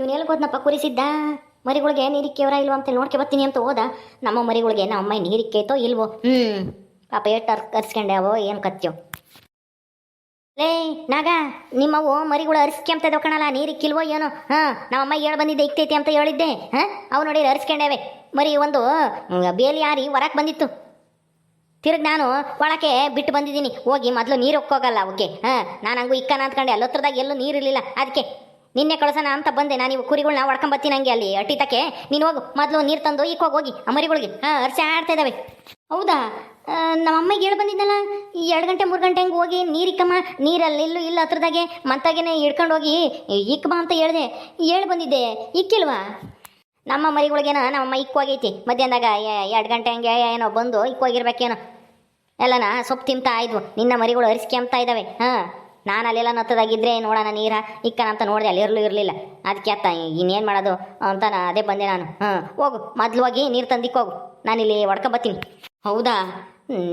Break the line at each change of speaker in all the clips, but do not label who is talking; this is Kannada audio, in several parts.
ಇವನು ಎಲ್ಲಿ ಹೋದ್ನಪ್ಪ ಕುರಿಸಿದ್ದ? ಮರಿಗಳಿಗೆ ನೀರಿಕ್ಕೇವ್ರ ಇಲ್ವ ಅಂತ ನೋಡ್ಕೆ ಬರ್ತೀನಿ ಅಂತ ಹೋದ. ನಮ್ಮ ಮರಿಗಳಿಗೆ ನಮ್ಮ ಅಮ್ಮ ನೀರಿಕ್ಕೈತೋ ಇಲ್ವೋ? ಹ್ಞೂ ಪಾಪ ಎಷ್ಟು ಅರ್ ಅವೋ ಏನು ಕತ್ಯೋ? ಲೇ ನಾಗ ನಿಮ್ಮವು ಮರಿಗಳು ಅರಿಸ್ಕೊಂತ ಕಣಲ್ಲ ನೀರಿಕ್ಕಿಲ್ವೋ ಏನೋ? ಹಾಂ ನಮ್ಮಮ್ಮ ಹೇಳ ಬಂದಿದ್ದೆ ಇಕ್ತೈತಿ ಅಂತ ಹೇಳಿದ್ದೆ. ಹಾಂ ಅವು ನೋಡಿ ಅರಿಸ್ಕೊಂಡೇವೆ. ಮರಿ ಒಂದು ಬೇಲಿ ಯಾರಿ ಹೊರಕ್ಕೆ ಬಂದಿತ್ತು. ತಿರ್ಗಿ ನಾನು ಒಳಕ್ಕೆ ಬಿಟ್ಟು ಬಂದಿದ್ದೀನಿ. ಹೋಗಿ ಮೊದಲು ನೀರು ಹೋಗಲ್ಲ ಅವಕ್ಕೆ ಹಾಂ ನಾನು ಹಂಗೂ ಇಕ್ಕನ ಅಂದ್ಕೊಂಡೆ ಅಲ್ಲಿ ಹತ್ರದಾಗ ಎಲ್ಲೂ ನೀರು ಇರಲಿಲ್ಲ. ಅದಕ್ಕೆ ನಿನ್ನೆ ಕಳ್ಸೋಣ ಅಂತ ಬಂದೆ ನಾನು ಇವು ಕುರಿಗಳನ್ನ ಹೊಡ್ಕೊಂಬತ್ತೀನಿ ನಂಗೆ ಅಲ್ಲಿ, ಅಟ್ಟಿತಕ್ಕೆ. ನೀನು ಹೋಗು, ಮೊದಲು ನೀರು ತಂದು ಇಕ್ಕೋಗಿ ಹೋಗಿ ಅಮರಿಗಳಿಗೆ ಮರಿಗಳಿಗೆ. ಹಾಂ ಅರ್ಸಿ ಆಡ್ತಾ ಇದ್ದಾವೆ ಹೌದಾ? ನಮ್ಮ ಅಮ್ಮಗೆ ಹೇಳಿ ಬಂದಿದ್ದಲ್ಲ ಈ ಎರಡು ಗಂಟೆ, ಮೂರು ಗಂಟೆ ಹಂಗೆ ಹೋಗಿ ನೀರು ಇಕ್ಕಮ್ಮ, ನೀರಲ್ಲಿ ಇಲ್ಲೂ ಇಲ್ಲ ಹತ್ರದಾಗೆ ಮತ್ತಾಗೇನೆ ಹಿಡ್ಕೊಂಡು ಹೋಗಿ ಇಕ್ಕಮ್ಮ ಅಂತ ಹೇಳಿದೆ. ಹೇಳಿ ಬಂದಿದ್ದೆ ಇಕ್ಕಿಲ್ವಾ ನಮ್ಮ ಮರಿಗಳಿಗೇನ ನಮ್ಮಮ್ಮ ಇಕ್ಕೋಗೈತಿ ಮಧ್ಯಾಹ್ನದಾಗ ಎರಡು ಗಂಟೆ ಹಂಗೆ ಏನೋ ಬಂದು ಇಕ್ಕೋಗಿರ್ಬೇಕೇನೋ ಎಲ್ಲನ ಸೊಪ್ಪು ತಿಂತಾ ಇದ್ವು. ನಿನ್ನ ಮರಿಗಳು ಅರಿಸ್ಕೊಂತ ಇದ್ದಾವೆ ಹಾಂ. ನಾನು ಅಲ್ಲೆಲ್ಲ ನತ್ತದಾಗಿದ್ದರೆ ನೋಡೋಣ ನೀರ ಇಕ್ಕನ ಅಂತ ನೋಡಿದೆ ಅಲ್ಲಿ ಇರಲು ಇರಲಿಲ್ಲ. ಅದಕ್ಕೆ ಅತ್ತ, ಇನ್ನೇನು ಮಾಡೋದು ಅಂತ ನಾ ಅದೇ ಬಂದೆ ನಾನು. ಹಾಂ, ಹೋಗು, ಮೊದ್ಲು ಹೋಗಿ ನೀರು ತಂದಿಕ್ಕೋಗು ನಾನಿಲ್ಲಿ ಹೊಡ್ಕೊಂಬತ್ತೀನಿ ಹೌದಾ?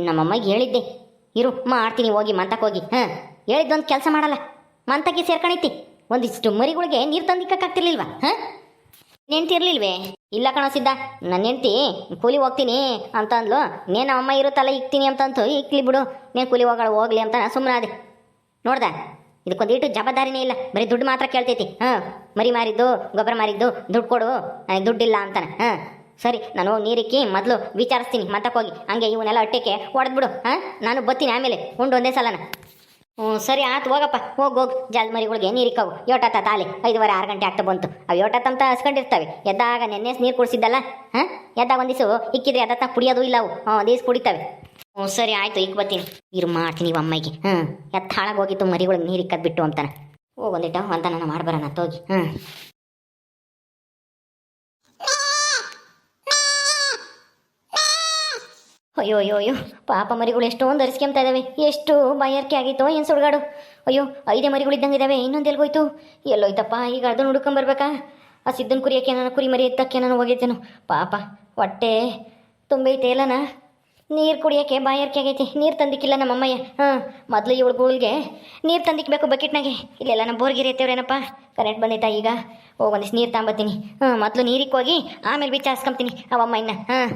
ನಮ್ಮಮ್ಮಗೆ ಹೇಳಿದ್ದೆ. ಇರು ಮಾಡ್ತೀನಿ ಹೋಗಿ ಮಂತಕ್ಕೆ ಹೋಗಿ. ಹಾಂ ಹೇಳಿದ್ದೊಂದು ಕೆಲಸ ಮಾಡಲ್ಲ. ಮಂತಕ್ಕೆ ಸೇರ್ಕಣಿತಿ. ಒಂದಿಷ್ಟು ಮರಿಗಳಿಗೆ ನೀರು ತಂದಿಕ್ಕಾಗ್ತಿರ್ಲಿಲ್ವಾ? ಹಾಂ? ನೆಂಟಿ ಇರಲಿಲ್ವೇ ಇಲ್ಲ ಕಣ ಸಿದ್ಧ ನನ್ನ ಹೆಂಡ್ತಿ, ಕೂಲಿ ಹೋಗ್ತೀನಿ ಅಂತ ಅಂದ್ಲು ನೇನು ಅಮ್ಮ ಇರುತ್ತಲ್ಲ, ಇಕ್ತೀನಿ ಅಂತಂತು, ಇಕ್ಲಿ ಬಿಡು. ನೀನು ಕೂಲಿ ಹೋಗಳ ಹೋಗ್ಲಿ ಅಂತ ಸುಮ್ಮನಾದೆ ನೋಡ್ದ? ಇದಕ್ಕೊಂದಿಟ್ಟು ಜವಾಬ್ದಾರಿನೇ ಇಲ್ಲ. ಬರೀ ದುಡ್ಡು ಮಾತ್ರ ಕೇಳ್ತೈತಿ. ಹಾಂ, ಮರಿ ಮಾರಿದ್ದು, ಗೊಬ್ಬರ ಮಾರಿದ್ದು, ದುಡ್ಡು ಕೊಡು. ನನಗೆ ದುಡ್ಡಿಲ್ಲ ಅಂತಾನೆ. ಹಾಂ, ಸರಿ, ನಾನು ಹೋಗಿ ನೀರಿಕ್ಕಿ ಮೊದಲು ವಿಚಾರಿಸ್ತೀನಿ. ಮತ್ತಕ್ಕೆ ಹೋಗಿ. ಹಂಗೆ ಇವನ್ನೆಲ್ಲ ಹೊಟ್ಟೆಗೆ ಹೊಡೆದ್ಬಿಡು ಹಾಂ, ನಾನು ಬತ್ತೀನಿ ಆಮೇಲೆ. ಉಂಡು ಒಂದೇ ಸಲನ. ಹ್ಞೂ ಸರಿ, ಆತು, ಹೋಗಪ್ಪ. ಹೋಗಿ ಹೋಗಿ. ಜಾಲ್ ಮರಿಗಳಿಗೆ ನೀರಿಕ್ಕವು ಯೋಟತ್ತ ತಾಲಿ. ಐದುವರೆ, ಆರು ಗಂಟೆ ಆಗ್ತಾ ಬಂತು. ಅವು ಯೋಟತ್ತಂತ ಹಸ್ಕೊಂಡಿರ್ತವೆ. ಎದ್ದಾಗ ನೆನ್ನೆ ನೀರು ಕುಡಿಸಿದ್ದಲ್ಲ? ಹಾಂ, ಎದ್ದಾಗ ಒಂದಿಸು ಇಕ್ಕಿದ್ರೆ ಎದತ್ತ ಕುಡಿಯೋದು ಇಲ್ಲ ಅವು. ಒಂದು ದಿವಸ ಕುಡಿತವೆ. ಹ್ಞೂ ಸರಿ, ಆಯ್ತು, ಈಗ ಬತ್ತೀನಿ ಇರು, ಮಾಡ್ತೀನಿ ನೀವು ಅಮ್ಮಗೆ. ಹ್ಞೂ. ಎತ್ತ ಹಾಳಾಗಿ ಹೋಗಿತ್ತು ಮರಿಗಳಿಗೆ ನೀರು ಇಕ್ಕದ್ ಬಿಟ್ಟು ಅಂತಾನೆ. ಹೋಗಿ ಒಂದಿಟ್ಟ, ಅಂತ ನಾನು ಮಾಡ್ಬರೋಣ ತೋಗಿ ಹಾಂ ಅಯ್ಯೋ ಅಯ್ಯೋ ಅಯ್ಯೋ, ಪಾಪ ಮರಿಗಳು ಎಷ್ಟೊಂದು ಅರಿಸ್ಕೊಂತ ಇದ್ದಾವೆ ಎಷ್ಟು ಬಾಯಾರಿಕೆ ಆಗಿತ್ತು, ಏನು ಸುಡ್ಗಾಡು. ಅಯ್ಯೋ, ಐದೇ ಮರಿಗಳು ಇದ್ದಂಗೆ ಇದ್ದಾವೆ ಇನ್ನೊಂದು ಎಲ್ಗೋಯ್ತು ಎಲ್ಲೋಯ್ತಪ್ಪ, ಈಗ ಅದನ್ನು ಹುಡ್ಕೊಂಬರ್ಬೇಕಾ ಆ ಸಿದ್ದನ ಕುರಿಯಕ್ಕೆ ನಾನು ಕುರಿ ಮರಿ ಎತ್ತಕ್ಕೆ ನಾನು ಹೋಗಿದ್ದೇನು? ಪಾಪ, ಹೊಟ್ಟೆ ತುಂಬೈತೆ ಎಲ್ಲನ ನೀರು ಕುಡಿಯೋಕ್ಕೆ ಬಾಯಾರಿಕೆ ಆಗೈತಿ. ನೀರು ತಂದಿಕ್ಕಿಲ್ಲ ನಮ್ಮ ಅಮ್ಮಯ್ಯ ಹಾಂ, ಮೊದಲು ಇವಳುಗಳಿಗೆ ನೀರು ತಂದಿಕ್ಬೇಕು ಬಕೆಟ್ನಾಗೆ. ಇಲ್ಲೆಲ್ಲ ನಮ್ಮ ಬೋರ್ಗಿರಿ ಎತ್ತೇವ್ರೇನಪ್ಪ ಕರೆಂಟ್ ಬಂದೈತಾ ಈಗ? ಹೋಗಿ ಒಂದಿಷ್ಟು ನೀರು ತಗೊಂಬತ್ತೀನಿ ಹಾಂ, ಮೊದಲು ನೀರಿಗೆ ಹೋಗಿ ಆಮೇಲೆ ವಿಚಾರಿಸ್ಕೊಂತೀನಿ ಅವಮ್ಮ ಇನ್ನ ಹಾಂ.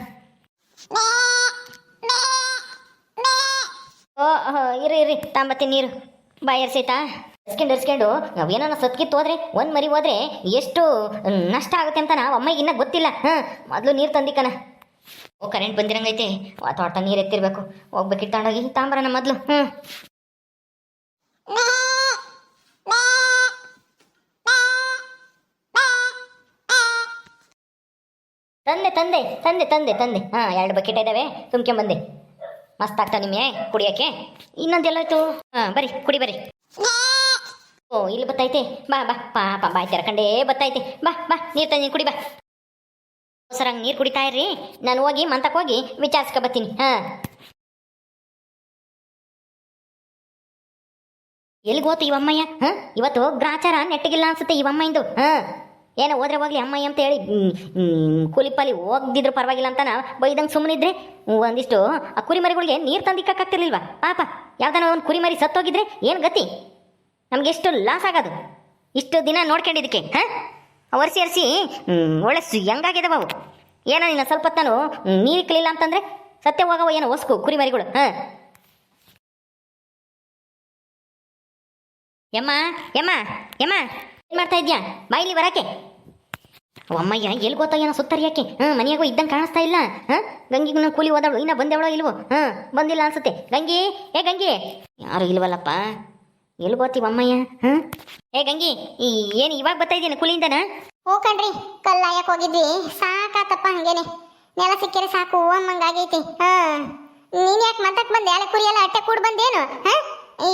ಓ ಇರಿ ಇರಿ ತಾಂಬತ್ತೀನಿ ನೀರು. ಬಾಯರ್ಸೈತಾ ಎರ್ಸ್ಕೊಂಡು ಎರ್ಸ್ಕೊಂಡು ನಾವೇನೋ ಸತ್ಕಿತ್ತು ಹೋದ್ರೆ, ಒಂದು ಮರಿ ಹೋದ್ರೆ ಎಷ್ಟು ನಷ್ಟ ಆಗುತ್ತೆ ಅಂತ ನಾವು ಅಮ್ಮಗೆ ಇನ್ನೂ ಗೊತ್ತಿಲ್ಲ. ಹಾಂ, ಮೊದಲು ನೀರು ತಂದಿಕ್ಕನ ಓ ಕರೆಂಟ್ ಬಂದಿರಂಗೈತೆ ತೋಟ ನೀರು ಎತ್ತಿರ್ಬೇಕು. ಹೋಗ್ಬೇಕಿತ್ತು ತಗೊಂಡೋಗಿ. ತಾಂಬರನ ಮೊದಲು. ಹ್ಞೂ. ತಂದೆ ತಂದೆ ತಂದೆ ತಂದೆ ತಂದೆ. ಹಾಂ ಎರಡು ಬಕೆಟ್ ಇದ್ದಾವೆ ತುಂಬ್ಕೊಂಬಂದೆ ಮಸ್ತ್ ಆಗ್ತಾ ನಿಮಗೆ ಕುಡಿಯೋಕ್ಕೆ. ಇನ್ನೊಂದೆಲ್ಲಾಯ್ತು? ಹಾಂ ಬರಿ ಕುಡಿ ಬರಿ ಓ ಇಲ್ಲಿ ಬತ್ತೈತೆ. ಬಾ ಬಾ. ಪಾಪ ಬಾಯ್ ತೆರ್ಕಂಡೇ ಬತ್ತೈತೆ. ಬಾ ಬಾ. ನೀರು ತಂದು ಕುಡಿ ಬಾ. ಸರಂಗ್ ನೀರು ಕುಡಿತಾ ಇರ್ರಿ. ನಾನು ಹೋಗಿ ಮಂತಕ್ಕೆ ಹೋಗಿ ವಿಚಾರಿಸ್ಕೊ ಬರ್ತೀನಿ ಹಾಂ. ಎಲ್ಲಿಗೆ ಹೋತು ಇವಮ್ಮಯ್ಯ ಹಾಂ? ಇವತ್ತು ಗ್ರಾಚಾರ ನೆಟ್ಟಿಗಿಲ್ಲ ಅನ್ಸುತ್ತೆ ಇವಮ್ಮಯ್ಯಂದು ಹಾಂ. ಏನೋ ಹೋದ್ರೆ ಹೋಗ್ಲಿ ಅಮ್ಮಯ್ಯ ಅಂತ ಹೇಳಿ ಕೂಲಿ ಹೋಗ್ದಿದ್ರು ಪರವಾಗಿಲ್ಲ ಅಂತ ಬೈದಂಗೆ ಸುಮ್ಮನಿದ್ರೆ ಒಂದಿಷ್ಟು ಆ ಕುರಿಮರಿಗಳಿಗೆ ನೀರು ತಂದಿಕ್ಕಾಗ್ತಿರ್ಲಿಲ್ವಾ ಪಾಪ, ಯಾವ್ದಾನ ಒಂದು ಕುರಿಮರಿ ಸತ್ತೋಗಿದ್ರೆ ಏನು ಗತಿ? ನಮ್ಗೆ ಎಷ್ಟು ಲಾಸ್ ಆಗೋದು? ಇಷ್ಟು ದಿನ ನೋಡ್ಕೊಂಡಿದ್ದಕ್ಕೆ, ಹಾಂ? ಒರೆಸಿ ಒರೆಸಿ ಒಳ್ಳೆ ಹೆಂಗಾಗಿದೆ ಬಾವು ಏನೋ ನಿನ್ನ ಸ್ವಲ್ಪ ತಾನು ನೀರು ಇಕ್ಕಲಿಲ್ಲ ಅಂತಂದ್ರೆ ಸತ್ಯ ಹೋಗವ ಏನೋ ಹೊಸ್ಕು ಕುರಿಮರಿಗಳು, ಹಾಂ. ಯಮ್ಮ ಯಮ್ಮ ಯಮ್ಮ ಏನು ಮಾಡ್ತಾ ಇದ್ಯಾ? ಬಾಯಿಲಿ ಬರಕ್ಕೆ ಅಮ್ಮಯ್ಯ ಎಲ್ಲಿ ಗೊತ್ತ ಏನೋ ಸುತ್ತರಿ ಯಾಕೆ? ಹಾಂ, ಮನೆಯಾಗೋ ಇದ್ದಂಗೆ ಕಾಣಿಸ್ತಾ ಇಲ್ಲ, ಹಾಂ? ಗಂಗಿಗೆ ನಾನು ಕೂಲಿ ಹೋದವಳು ಇನ್ನ ಬಂದವಳೋ ಇಲ್ವೋ? ಹಾಂ, ಬಂದಿಲ್ಲ ಅನ್ಸುತ್ತೆ. ಗಂಗಿ, ಏ ಗಂಗಿ. ಯಾರು ಇಲ್ವಲ್ಲಪ್ಪ? ಎಲ್ಲಿ ಗೊತ್ತೀವ ಅಮ್ಮಯ್ಯ, ಹಾಂ? ಏ ಗಂಗಿ ಈ ಏನು ಇವಾಗ ಬರ್ತಾ ಇದೀನಿ ಕುಲಿಯಿಂದನ?
ಹ್ಞೂ ಕಣ್ರಿ ಕಲ್ಲಾಯಕ್ ಹೋಗಿದ್ವಿ. ಸಾಕಾತಪ್ಪ ಹಂಗೇನೆ. ನೆಲ ಸಿಕ್ಕಿರೆ ಸಾಕು ಅಮ್ಮಂಗಾಗೈತಿ ಹಾ. ನೀನ್ ಯಾಕೆ ಮತ್ತಕ್ ಬಂದೆ? ಅಲೆ ಕುರಿ ಎಲ್ಲ ಅಟ್ಟೆ ಕೂಡ ಬಂದೇನು? ಹಾ?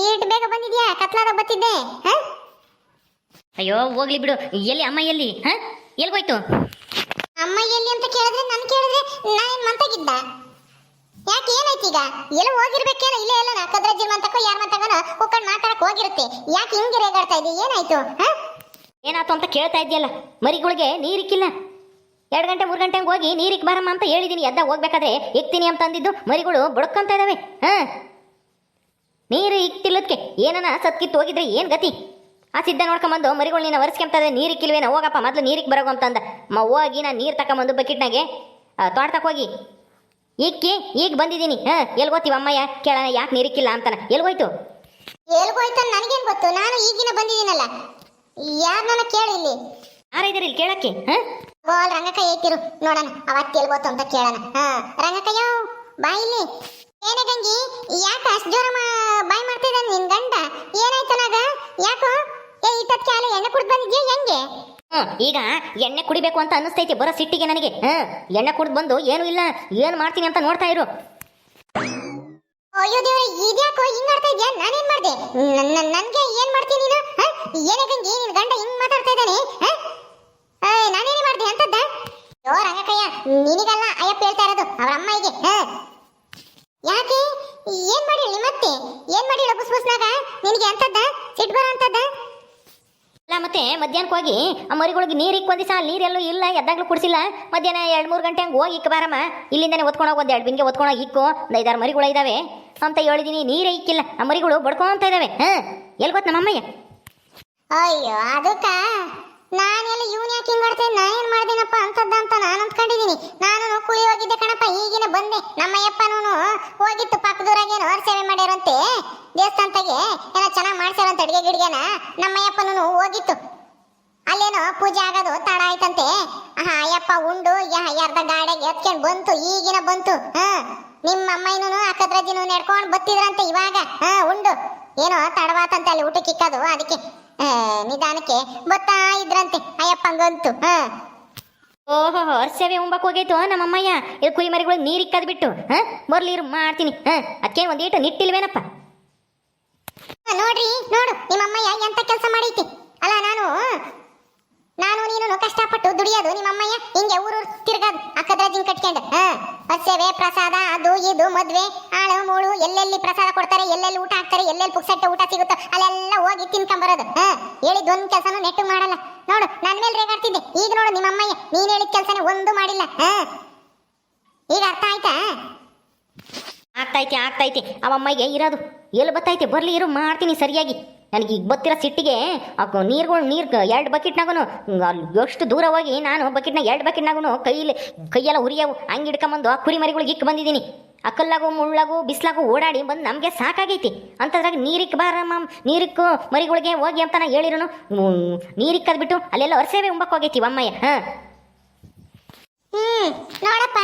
ಇಟ್ ಬೇಗ ಬಂದಿದ್ಯಾ? ಕತ್ಲಾದ ಬತ್ತಿದ್ದೆ ಹಾ?
ಅಯ್ಯೋ ಹೋಗ್ಲಿ ಬಿಡು. ಎಲ್ಲಿ ಅಮ್ಮ ಎಲ್ಲಿ? ಎಲ್ಲಿ ಎಲ್ಗೋಯ್ತು?
ಅಮ್ಮ ಎಲ್ಲಿ ಅಂತ ಕೇಳಿದ್ರೆ ನನ್ ಕೇಳಿದ್ರೆ ನಾನೇನ್ ಮಂತಾಗಿದ್ದ? ಯಾಕೆ ಏನಾಯ್ತು ಈಗ ಎಲ್ಲ ಹೋಗಿರ್ಬೇಕೇನೋ? ಇಲ್ಲೇ ಎಲ್ಲ ಕದ್ರಜ್ಜಿ ಹೋಗ್ಕೊಂಡು ಮಾತಾಡಕ್ ಹೋಗಿರುತ್ತೆ. ಯಾಕೆ ಹಿಂಗೆ ರೇಗಾಡ್ತಾ ಇದೀಯ? ಏನಾಯ್ತು?
ಏನಾಯ್ತು ಅಂತ ಕೇಳ್ತಾ ಇದೆಯಲ್ಲ ಮರಿಗಳಿಗೆ ನೀರಿಕ್ಕಿಲ್ಲ. ಎರಡು ಗಂಟೆ, ಮೂರು ಗಂಟೆಗೆ ಹೋಗಿ ನೀರಿಗೆ ಬರಮ್ಮ ಅಂತ ಹೇಳಿದ್ದೀನಿ ಎದ್ದ ಹೋಗ್ಬೇಕಾದ್ರೆ ಇಕ್ತೀನಿ ಅಂತ ಅಂದಿದ್ದು ಮರಿಗಳು ಬುಡಕ್ಕಂತ ಇದಾವೆ. ಹಾಂ? ನೀರು ಇಕ್ತಿಲ್ಲದಕ್ಕೆ ಏನನ ಸತ್ಕಿತ್ತು ಹೋಗಿದ್ರೆ ಏನು ಗತಿ? ಆ ಸಿದ್ಧ ನೋಡ್ಕೊಂಬಂದು ಮರಿಗಳು, ನೀನು ಒರೆಸ್ಕೊಂತದೆ ನೀರಿಗೆ ಕಿಲ್ವೇನ, ಹೋಗಪ್ಪ, ಮೊದ್ಲು ನೀರಿಗೆ ಬರೋಗು ಅಂತಂದ ಮ, ಹೋಗಿ ನಾನು ನೀರು ತಗೊಂಬಂದು ಬಕೆಟ್ನಾಗೆ ತೋಟಕ್ಕೆ ಹೋಗಿ. ಈಕ್ಕಿ, ಈಗ ಬಂದಿದ್ದೀನಿ. ಹಾಂ ಎಲ್ಲಿ ಗೊತ್ತೀವಿ ಅಮ್ಮಯ್ಯ ಕೇಳೋಣ, ಯಾಕೆ ನೀರಿಕ್ಕಿಲ್ಲ ಅಂತಾನ. ಎಲ್ಗೋಯ್ತು
ಎಲ್ಗೋಯ್ತು ನನಗೇನ್ ಗೊತ್ತು? ನಾನು ಈಗಿನ ಬಂದಿದ್ದೀನಲ್ಲ. ಯಾರನ್ನ ಕೇಳಿ ಇಲ್ಲಿ?
ಯಾರಿದ್ದೀರಿ ಇಲ್ಲಿ? ಕೇಳಕ್ಕೆ? ಹಾಂ?
ಗೋಲ್ ರಂಗಕಯ್ಯ ಐತಿರು ನೋಡೋಣ ಅವತ್ತು ಎಲ್ಗೋತು ಅಂತ ಕೇಳೋಣ. ಹಾ ರಂಗಕಯ್ಯ ಬಾ ಇಲ್ಲಿ. ಏನೇ ಗಂಗಿ ಯಾಕ ಅಷ್ಟು ಜೋರ ಬಾಯ್ ಮಾಡ್ತಿದ್ದಾನೆ ನಿನ್ ಗಂಡ? ಏನಾಯ್ತು ನಾಗ ಯಾಕೋ? ಏ ಇಟ್ಟದ್ ಕಾಲು ಎಣ್ಣೆ ಕುಡ್ದು ಬಂದಿದ್ಯಾ ಹೆಂಗೆ?
ಹ್ಮ್ ಈಗ ಎಣ್ಣೆ ಕುಡಿಬೇಕು ಅಂತ ಅನ್ನಿಸ್ತೈತಿ ಬರೋ ಸಿಟ್ಟಿಗೆ ನನಗೆ. ಹ್ಮ್ ಎಣ್ಣೆ ಕುಡ್ದು ಬಂದು ಏನು ಇಲ್ಲ ಏನು ಮಾಡ್ತೀನಿ ಅಂತ ನೋಡ್ತಾ ಇರು.
ಅಯ್ಯೋ ದೇವ್ರೆ, ಇದ್ಯಾಕೋ ಹಿಂಗ್ ಆಡ್ತಾ ಇದ್ಯಾ? ನಾನೇನ್ ಮಾಡ್ದೆ? ನನ್- ನನ್- ನನ್ಗೆ ಏನ್ ಮಾಡ್ತೀನಿ ನೀನು? ಏನೇ ಗಂಗೆ, ನಿನ್ ಗಂಡ ಹಿಂಗ್ ಮಾತಾಡ್ತಾ ಇದ್ದಾನೆ? ನಾನೇನೇ ಮಾಡ್ದೆ ಅಂತದ್ದ? ಯೋ ರಂಗಕಯ್ಯ, ನಿನಗಲ್ಲ ಅಯ್ಯಪ್ಪ ಹೇಳ್ತಾ ಇರೋದು, ಅವ್ರ ಅಮ್ಮಾಯಿಗೆ ಯಾಕೆ? ಏನ್ ಮಾಡಿ ಮತ್ತೆ? ಏನ್ ಮಾಡಿ ಬುಸ್ ಬುಸ್ನಾಗ ನಿನಗೆ ಅಂತದ್ದ? ಸಿಟ್ ಬರೋ ಅಂತದ್ದ?
ಇಲ್ಲ ಮತ್ತೆ ಮಧ್ಯಾಹ್ನಕ್ಕೆ ಹೋಗಿ ಆ ಮರಿಗಳಿಗೆ ನೀರು ಸಾ ಅಲ್ಲಿ ನೀರೆಲ್ಲೂ ಇಲ್ಲ, ಎದ್ದಾಗ್ಲೂ ಕುಡಿಸಿಲ್ಲ. ಮಧ್ಯಾಹ್ನ ಎರಡು ಮೂರು ಗಂಟೆ ಹಂಗೆ ಹೋಗಿ ಇಕ್ಕ ಬಾರಮ್ಮ. ಇಲ್ಲಿಂದನೇ ಹೋಗಿ ಒಂದು ಎರಡು ಬಿಂಗೆ ಒತ್ಕೊಂಡು ಇಕ್ಕು ಒಂದು ಐದಾರು ಮರಿಗಳು ಇದಾವೆ. ಅಂತ ಹೇಳಿದೀನಿ, ನೀರೇ ಇಕ್ಕಿಲ್ಲ. ಆ ಮರಿಗಳು ಬಡ್ಕೊಂತ ಇದಾವೆ. ಹಾಂ ಎಲ್ಲಿ ಗೊತ್ತ ನಮ್ಮ ಅಮ್ಮಯ್ಯ
ಅಯ್ಯೋ, ಅದಕ್ಕ ನಾನೆಲ್ಲ ಇವನ್ ಯಾಕೆ ಹಿಂಗ್ ಆಡ್ತೇನೆ ನಾನೇನ್ ಮಾಡ್ದೇನಪ್ಪ ಅಂತದ್ದ ಅಂತ ನಾನು ಅಂದ್ಕೊಂಡಿದೀನಿ. ನಾನು ಕುಳಿ ಹೋಗಿದ್ದೆ ಕಣಪ್ಪ, ಈಗಿನ ಬಂದೆ. ನಮ್ಮಯ್ಯಪ್ಪನೂ ಹೋಗಿತ್ತು ಪಕ್ಕದೂರಾಗೇನು ಅವ್ರ ಸೇವೆ ಮಾಡ್ಯಾರಂತೆ. ದೇವಸ್ಥಾನದಾಗೆ ಏನೋ ಚೆನ್ನಾಗಿ ಮಾಡ್ಸ್ಯಾರಂತ ಅಡಿಗೆ ಗಿಡಿಗೆನ. ನಮ್ಮಯ್ಯಪ್ಪನೂ ಹೋಗಿತ್ತು. ಅಲ್ಲೇನೋ ಪೂಜೆ ಆಗೋದು ತಡ ಆಯ್ತಂತೆ. ಆಹಾ, ಅಯ್ಯಪ್ಪ ಉಂಡು ಯಾರ್ದ ಗಾಡಿಗೆ ಎತ್ಕೊಂಡು ಬಂತು, ಈಗಿನ ಬಂತು. ಹಾ, ನಿಮ್ಮ ಅಮ್ಮಯ್ಯನೂ ಅಕ್ಕದ್ರಜ್ಜಿನೂ ನಡ್ಕೊಂಡು ಬತ್ತಿದ್ರಂತೆ ಇವಾಗ. ಹಾ, ಉಂಡು. ಏನೋ ತಡವಾತಂತೆ ಅಲ್ಲಿ ಊಟಕ್ಕೆ ಇಕ್ಕದು, ಅದಕ್ಕೆ. ನಿಧಾನಕ್ಕೆ. ಬರ್ತಾ ಇದ್ರಂತೆ ಅಯ್ಯಪ್ಪಂಗಂತು ಹಾ.
ಓಹೋ ಸೇವೆ ಉಂಬಕ್ ಹೋಗೈತು ನಮ್ಮಮ್ಮಯ್ಯ? ಇದು ಕುರಿ ಮರಿಗಳಿಗೆ ನೀರು ಇಕ್ಕದ್ ಬಿಟ್ಟು ಹ? ಬರ್ಲಿ ಇರು ಮಾಡ್ತೀನಿ ಹಾಂ? ಅದಕ್ಕೆ ಒಂದೀಟು ನಿಟ್ಟಿಲ್ವೇನಪ್ಪ?
ನೋಡ್ರಿ ನೋಡು ನಿಮ್ಮಮ್ಮಯ್ಯ ಎಂತ ಕೆಲಸ ಮಾಡೈತಿ? ಅಲ್ಲ ನಾನು ನಾನು ನೀನು ಕಷ್ಟಪಟ್ಟು ದುಡಿಯೋದು ನಿಮ್ಮ ಅಮ್ಮಯ್ಯ ಹಿಂಗೆ ಊರು ತಿರ್ಗದು ಅಕ್ಕದ್ರಜಿಂಗ್ ಕಟ್ಕೊಂಡು, ಹಾ ಸೇವೆ ಪ್ರಸಾದ, ಅದು ಇದು, ಮದ್ವೆ, ಆಳು, ಮೂಳು, ಎಲ್ಲೆಲ್ಲಿ ಪ್ರಸಾದ ಕೊಡ್ತಾರೆ, ಎಲ್ಲೆಲ್ಲಿ ಊಟ ಹಾಕ್ತಾರೆ, ಎಲ್ಲೆಲ್ಲಿ ಪುಕ್ಸಟ್ಟೆ ಊಟ ಸಿಗುತ್ತೋ, ಅಲ್ಲೆಲ್ಲ ಹೋಗಿ ತಿನ್ಕೊಂಬರೋದು, ಹಾ. ಹೇಳಿದ ಒಂದ್ ಕೆಲಸನೂ ನೆಟ್ಟು ಮಾಡಲ್ಲ. ನೋಡು, ನನ್ ಮೇಲೆ ರೇಗಾಡ್ತಿದ್ದೆ. ಈಗ ನೋಡು ನಿಮ್ಮ ಅಮ್ಮಯ್ಯ ನೀನ್ ಹೇಳಿದ ಕೆಲಸನೇ ಒಂದು ಮಾಡಿಲ್ಲ, ಹಾ. ಈಗ ಅರ್ಥ ಆಯ್ತಾ?
ಆಗ್ತೈತಿ ಆಗ್ತೈತಿ. ಅವಮ್ಮಗೆ ಇರೋದು. ಎಲ್ಲಿ ಬತ್ತೈತೆ? ಬರ್ಲಿ ಇರು, ಮಾಡ್ತೀನಿ ಸರಿಯಾಗಿ. ನನಗೆ ಈಗ ಗೊತ್ತಿರೋ ಸಿಟ್ಟಿಗೆ ನೀರುಗಳು ನೀರು ಎರಡು ಬಕೆಟ್ನಾಗೂ ಅಲ್ಲಿ ಎಷ್ಟು ದೂರ ಹೋಗಿ ನಾನು ಬಕೆಟ್ನಾಗ ಎರಡು ಬಕೆಟ್ನಾಗೂ ಕೈಲಿ ಕೈಯೆಲ್ಲ ಉರಿಯವು. ಹಂಗೆ ಹಿಡ್ಕೊಂಬಂದು ಆ ಕುರಿ ಮರಿಗಳಿಗೆ ಇಕ್ಕ ಬಂದಿದ್ದೀನಿ. ಅಕ್ಕಲ್ಲಾಗು ಕಲ್ಲಾಗು ಮುಳ್ಳಾಗು, ಬಿಸ್ಲಾಗು ಓಡಾಡಿ ಬಂದು ನಮಗೆ ಸಾಕಾಗೈತಿ. ಅಂತದ್ರಾಗ ನೀರಿಕ್ಕೆ ಬಾರಮ್ಮ ನೀರಿಕ್ಕು ಮರಿಗಳಿಗೆ ಹೋಗಿ ಅಂತ ನಾನು ಹೇಳಿರೋನು ನೀರಿಕ್ಕದ್ ಬಿಟ್ಟು ಅಲ್ಲೆಲ್ಲ ಹೊರಸೇವೆ ಉಂಬಕ್ಕೆ ಹೋಗೈತಿ ಅಮ್ಮಯ್ಯ ಹಾಂ.
ಹ್ಞೂ ನೋಡಪ್ಪ.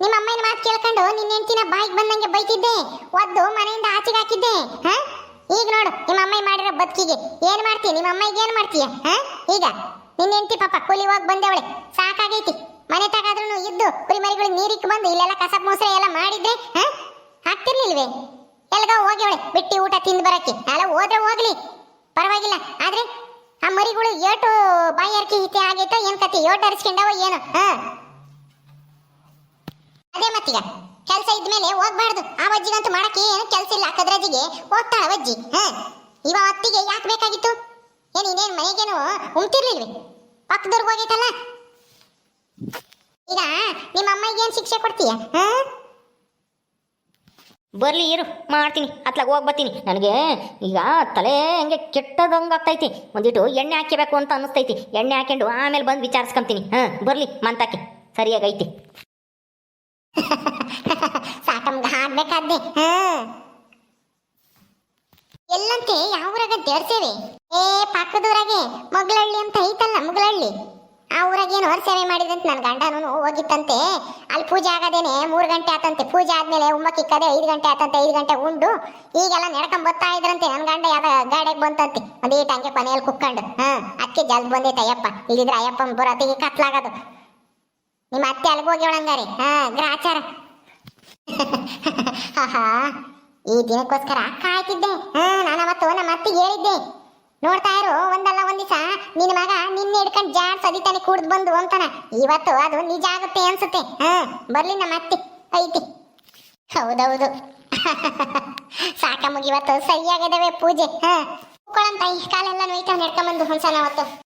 ನಿಮ್ಮ ಅಮ್ಮನ ಮಾತು ಕೇಳ್ಕೊಂಡು ನಿನ್ನ ಬಾಯಿಗೆ ಬಂದಂಗೆ ಬೈತಿದ್ದೆ. ಒದ್ದು ಮನೆಯಿಂದ ಆಚೆಗೆ ಹಾಕಿದ್ದೆ, ಹ? ಈಗ ನೋಡು, ನಿಮ್ಮ ಅಮ್ಮ ಮಾಡಿರೋ ಬದುಕಿಗೆ ಏನ್ ಮಾಡ್ತೀಯ? ನಿಮ್ಮ ಅಮ್ಮಗೆ ಏನ್ ಮಾಡ್ತೀಯ? ಹ? ಈಗ ನಿನ್ನ ಹೆಂಡತಿ ಪಾಪ ಕೂಲಿ ಹೋಗಿ ಬಂದವಳೆ, ಸಾಕಾಗೈತಿ. ಮನೆ ತಗಾದ್ರೂ ಇದ್ದು ಕುರಿ ಮರಿಗಳು ನೀರಿಕ್ಕೆ ಬಂದು ಇಲ್ಲೆಲ್ಲ ಕಸ ಮೊಸರೆ ಎಲ್ಲ ಮಾಡಿದ್ರೆ, ಹಾ? ಹಾಕ್ತಿರ್ಲಿಲ್ವೇ? ಎಲ್ಗ ಹೋಗ್ಯವಳೆ ಬಿಟ್ಟಿ ಊಟ ತಿಂದು ಬರಕ್ಕೆ. ಅಲ್ಲ ಹೋದ್ರೆ ಹೋಗ್ಲಿ. ಪರವಾಗಿಲ್ಲ. ಆದ್ರೆ ಆ ಮರಿಗಳು ಏಟು ಬಾಯಿ ಅರ್ಕಿ ಹಿತೆ ಆಗೈತೋ ಏನ್ ಕತಿ? ಏಟು ಅರಿಸ್ಕೊಂಡವ ಏನು? ಹಾ? ಅದೇ ಮತ್ತೀಗ. ಕೆಲಸ ಇದ್ಮೇಲೆ ಹೋಗ್ಬಾರ್ದು. ಆ ಅಜ್ಜಿಗಂತೂ ಮಾಡಕ್ಕೆ ಏನು ಕೆಲಸ ಇಲ್ಲ. ಕದ್ರಜ್ಜಿಗೆ ಹೋಗ್ತಾಳ ಅಜ್ಜಿ ಹ. ಇವ ಅತ್ತಿಗೆ ಯಾಕೆ ಬೇಕಾಗಿತ್ತು? ಏನು ಇನ್ನೇನು ಮನೆಗೇನು ಉಂಟಿರ್ಲಿಲ್ವಿ ಪಕ್ಕದವ್ರಿಗೆ ಹೋಗೈತಲ್ಲ? ಈಗ ನಿಮ್ಮ ಅಮ್ಮಗೆ ಏನು ಶಿಕ್ಷೆ ಕೊಡ್ತೀಯ? ಹ?
ಬರ್ಲಿ ಇರು, ಮಾಡ್ತೀನಿ. ಅತ್ಲಾಗ ಹೋಗಿ ಬರ್ತೀನಿ. ನನಗೆ ಈಗ ತಲೆ ಹಂಗೆ ಕೆಟ್ಟದಂಗೆ ಆಗ್ತೈತಿ. ಒಂದಿಟ್ಟು ಎಣ್ಣೆ ಹಾಕಬೇಕು ಅಂತ ಅನ್ನಿಸ್ತೈತಿ. ಎಣ್ಣೆ ಹಾಕೊಂಡು ಆಮೇಲೆ ಬಂದು ವಿಚಾರಿಸ್ಕೊಂತೀನಿ. ಹಾಂ, ಬರಲಿ ಮಂತಾಕಿ ಸರಿಯಾಗೈತಿ.
ಸಾಕಮ್ಗ ಹಾಡ್ಬೇಕಾದ್ದೆ ಹ. ಎಲ್ಲಂತೆ ಯಾವ ಊರಾಗ ದೇಡ್ಸೇವೆ ಏ, ಪಕ್ಕದೂರಾಗೆ ಮೊಗ್ಲಹಳ್ಳಿ ಅಂತ ಐತಲ್ಲ ಮೊಗ್ಲಹಳ್ಳಿ ಆ ಊರಾಗ ಏನು ಹೊರ ಸೇವೆ ಮಾಡಿದಂತ ನನ್ನ ಗಂಡನೂ ಹೋಗಿತ್ತಂತೆ. ಅಲ್ಲಿ ಪೂಜೆ ಆಗದೇನೆ ಮೂರು ಗಂಟೆ ಆತಂತೆ. ಪೂಜೆ ಆದ್ಮೇಲೆ ಉಮ್ಮಕ್ಕಿ ಇಕ್ಕದೆ ಐದು ಗಂಟೆ ಆತಂತೆ, ಐದು ಗಂಟೆ ಉಂಡು. ಈಗೆಲ್ಲ ನಡ್ಕೊಂಡ್ ಬರ್ತಾ ಇದ್ರಂತೆ ನನ್ನ ಗಂಡ ಯಾವ ಗಾಡಿಗೆ ಬಂತಂತೆ. ಒಂದೀಟ್ ಹಂಗೆ ಕೊನೆಯಲ್ಲಿ ಕುಕ್ಕೊಂಡು. ಹ ಅದಕ್ಕೆ ಜಲ್ದಿ ಬಂದೈತೆ ಅಯ್ಯಪ್ಪ. ಇಲ್ಲಿದ್ರೆ ಅಯ್ಯಪ್ಪ ಬರೋತ್ತಿಗೆ ಕತ್ಲಾಗೋದು. ನಿಮ್ಮ ಅತ್ತೆ ಹಂಗಾರೆ ಹಾ, ಗ್ರಾಚಾರ. ಈ ದಿನಕ್ಕೋಸ್ಕರ ಕಾಯ್ತಿದ್ದೆ ಹಾ, ನಾನು ಅವತ್ತು ನಮ್ಮ ಅತ್ತಿಗೆ ಹೇಳಿದ್ದೆ. ನೋಡ್ತಾ ಇರು, ಒಂದಲ್ಲ ಒಂದ್ ದಿವಸ ನಿನ್ನ ಮಗ ನಿನ್ನೆ ಹಿಡ್ಕೊಂಡು ಜಾಡ್ ಸದಿತಾನೆ ಕುಡ್ದು ಬಂದು ಅಂತಾನ. ಇವತ್ತು ಅದು ನಿಜ ಆಗುತ್ತೆ ಅನ್ಸುತ್ತೆ. ಹಾ, ಬರ್ಲಿ ನಮ್ಮ ಅತ್ತೆ. ಐತಿ. ಹೌದೌದು. ಸಾಕಮ್ಮಗೆ ಇವತ್ತು ಸರಿಯಾಗಿದಾವೆ ಪೂಜೆ. ಹಾ ಕಾಲೆಲ್ಲ ನೋಯ್ತಾ ನಡ್ಕೊಂಬಂದು ಹೊಂದ್ಸಲ ಅವತ್ತು.